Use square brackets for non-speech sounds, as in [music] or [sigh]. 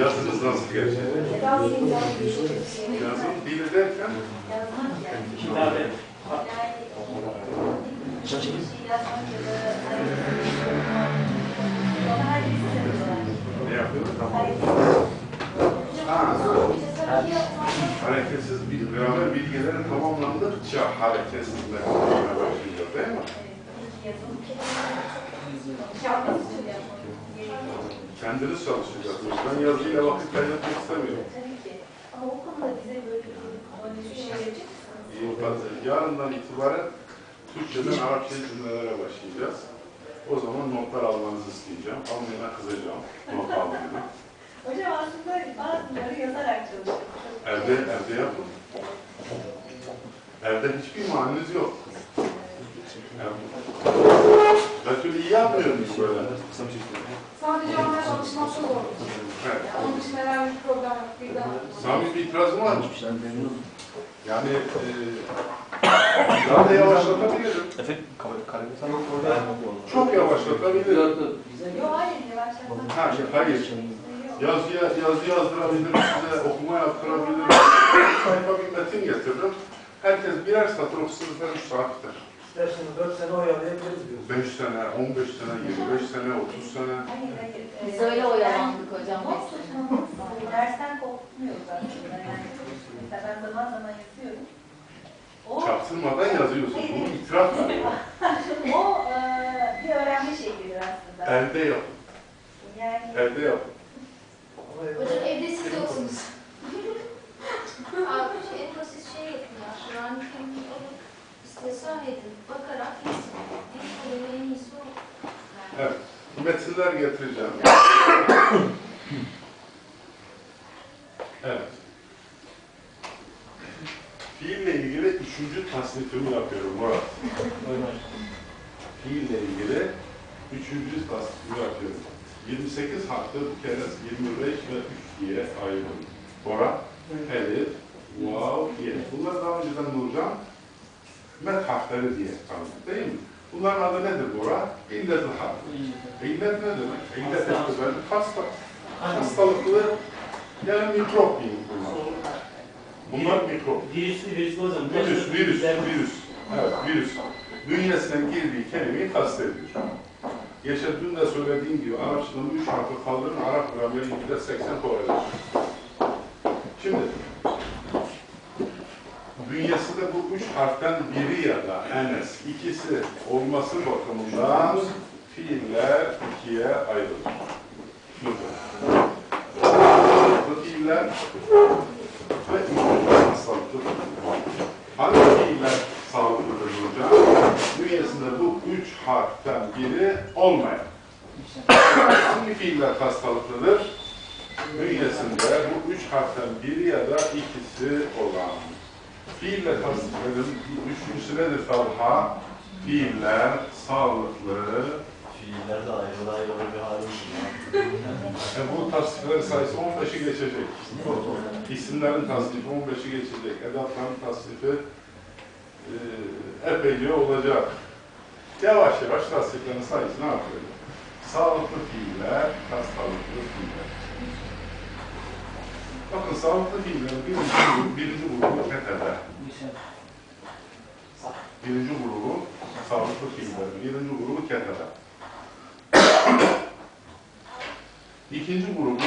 Yazınız nasıl geçti? Yazın dili derken Kitabe. ne yapıyorlar? Tamam. Ha, hareketsiz bir gramer bilgilerin tamamlandıkça hareketsizleşmeye başlayacağız değil mi? Kendiniz çalışacaksınız. Ben yazıyla vakit kaybetmek istemiyorum. Ama o konuda bize böyle bir şey verecek? Yarından itibaren Türkçeden Arapça cümlelere başlayacağız. O zaman notlar almanızı isteyeceğim. Almayana kızacağım. Not almayana. Hocam aslında bazıları yazarak çalışıyor. Evde, evde yapın. Evde hiçbir maniniz yok. Betül iyi yapmıyor mu böyle? Sadece online çalışması zor. Evet. Onun dışında herhangi bir problem yok. Birden Sami bir itirazım var mı? Yani e, daha da yavaşlatabilirim. Efendim? Çok yavaşlatabilirim. Yok hayır yavaşlatmak. Ha, şey, hayır. Yok. Yazıya, yazı yazdırabilirim, size okuma yaptırabilirim. Sayfa bir metin getiririm. Herkes birer satır okusun ve 3 saat biter. İsterseniz 4 sene oyalayabiliriz diyoruz. 5 sene, 15 sene, 25 sene, 30 sene. Hayır hayır. Biz öyle oyalandık hocam. Dersten kopmuyor zaten. Yani mesela ben zaman zaman yazıyorum. O, Çaktırmadan yazıyorsun. Bu itiraf var. [laughs] o eee, bir öğrenme şeklidir aslında. Elde yapın. Yani Evde yapın. Hocam evde siz yoksunuz. Abi şey, en basit şey yapın ya. Kur'an-ı Kerim'i alıp istesah edin. Bakarak Evet. Metinler getireceğim. Evet. Fiille ilgili üçüncü tasnifimi yapıyorum Murat. Fiille ilgili üçüncü tasnifimi yapıyorum. 28 harfli bir kere 25 ve 3 diye ayrıldım. Bora, Elif, Vav, Ye. Bunlar daha önceden Nurcan, met harfleri diye tanıdık değil mi? Bunların adı nedir Bora? İllet harfi. İllet ne demek? İllet etkileri hasta. Hastalıklı yani mikrop diyeyim bunlar. Bunlar mikrop. Virüslü virüslü hocam. Virüs, virüs, virüs. Evet, virüs. Bünyesine girdiği kelimeyi kastediyor. Yaşa dün de söylediğim gibi Arapçanın üç harfi kaldırın, Arap grameri yüzde seksen kolaylaşır. Şimdi, bünyesinde bu üç harften biri ya da en az ikisi olması bakımından fiiller ikiye ayrılır. Bu fiiller ve üçüncü hastalıklı Hangi fiiller sağlıklıdır hocam? Bünyesinde bu üç harften biri olmayan. Hangi fiiller hastalıklıdır? Bünyesinde bu üç harften biri ya da ikisi olan. Fiiller hastalıkların üçüncüsü nedir Talha? Fiiller sağlıklı. Fiillerde ayrı ayrı bir hali E bu tasniflerin sayısı 15'i geçecek. İsimlerin tasnifi 15'i geçecek. Edatların tasnifi e, epeyce olacak. Yavaş yavaş tasniflerin sayısını artırıyor. Sağlıklı fiiller, hastalıklı fiiller. Bakın sağlıklı fiillerin birinci grubu, birinci grubu ketede. Birinci grubu sağlıklı fiillerin, birinci grubu ketede. İkinci grubu